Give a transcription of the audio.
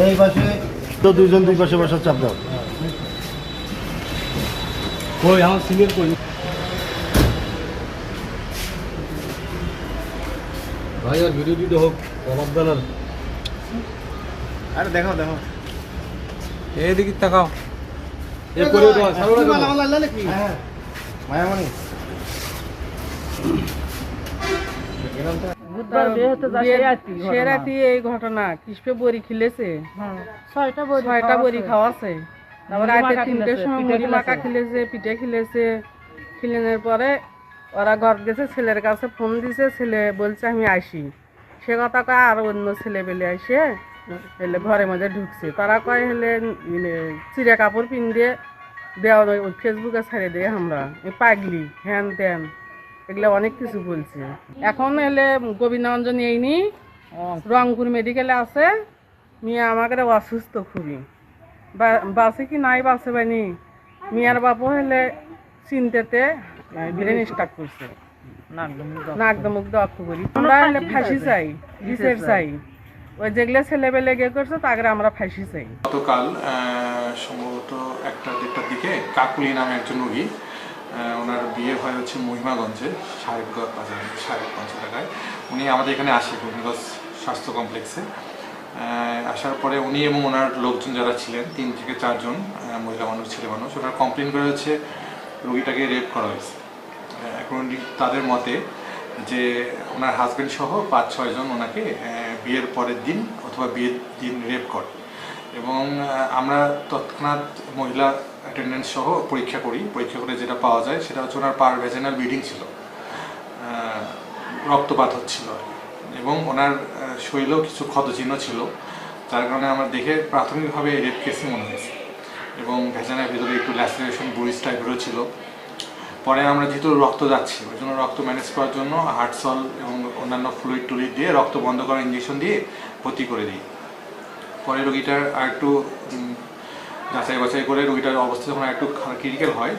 এই পাশে তো দুইজন দুই পাশে বসার চাপ দাও। কই, আমার সিনিয়র কই? ভাই, আর ভিডিও দিতে হোক জবাব দেন আর দেখো দেখো এইদিকে তাকাও। এ করে দাও ছাড়ো না কেন? হ্যাঁ মায়ামণি। সে রাতি এই ঘটনা। কিসপে বড়ি খিলেছে? ছয়টা বই ছয়টা বড়ি খাওয়াছে তারপর রাতে তিনটের সময় মুড়ি মাখা খিলেছে পিঠে খিলেছে। খিলেনের পরে ওরা ঘর গেছে ছেলের কাছে ফোন দিছে ছেলে বলছে আমি আসি। সে কথা কয় আর অন্য ছেলে পেলে আসে এলে ঘরের মধ্যে ঢুকছে। তারা কয় হলে চিড়ে কাপড় পিন দিয়ে দেওয়া ফেসবুকে ছেড়ে দিয়ে আমরা। পাগলি, হ্যান ত্যান, এগুলো অনেক কিছু বলছে। এখন এলে গোবিন্দগঞ্জ নিয়েইনি রংপুর মেডিকেলে আছে, মেয়ে আমাকে অসুস্থ খুবই। বাসে কি নাই বাসে বানি? মিয়ার বাপু হলে চিনতেতে ব্রেন স্টার্ট করছে। নাক দক্ষ করি। আমরা ফাঁসি চাই। বিচার চাই। ওই যেগুলো ছেলে পেলে করছে তাকে আমরা ফাঁসি চাই। গতকাল সম্ভবত একটা দেড়টার দিকে কাকুলি নামে একজন রোগী ওনার বিয়ে হয় হচ্ছে মহিমাগঞ্জে সাহেবগঞ্জ বাজারে সাহেবগঞ্জ এলাকায়। উনি আমাদের এখানে আসে মহিমাগঞ্জ স্বাস্থ্য কমপ্লেক্সে। আহ, আসার পরে উনি এবং ওনার লোকজন যারা ছিলেন তিন থেকে চারজন মহিলা মানুষ ছেলে মানুষ ওনার কমপ্লেন করে হচ্ছে রোগীটাকে রেপ করা হয়েছে। উনি- তাদের মতে যে ওনার হাজবেন্ড সহ পাঁচ ছয়জন ওনাকে বিয়ের পরের দিন অথবা বিয়ের দিন রেপ করে। এবং আমরা তৎক্ষণাৎ মহিলা অ্যাটেন্ডেন্স সহ পরীক্ষা করি। পরীক্ষা করে যেটা পাওয়া যায় সেটা হচ্ছে ওনার পার ভেজেনাল ব্লিডিং ছিল। রক্তপাত হচ্ছিল। এবং ওনার শরীরেও কিছু ক্ষতচিহ্ন ছিল। যার কারণে আমরা দেখে প্রাথমিকভাবে রেপ কেসই মনে হয়েছে। এবং ভেজানের ভিতরে একটু ল্যাসিনেশন বুরিস টাইপেরও ছিল। পরে আমরা যেহেতু রক্ত যাচ্ছি, ওই জন্য রক্ত ম্যানেজ করার জন্য হার্টসল এবং অন্যান্য ফ্লুইড টুলিড দিয়ে রক্ত বন্ধ করার ইঞ্জেকশন দিয়ে ভর্তি করে দিই। পরে রোগীটার আর একটু যাচাই বাছাই করে রোগীটার অবস্থা যখন একটু ক্রিটিক্যাল হয়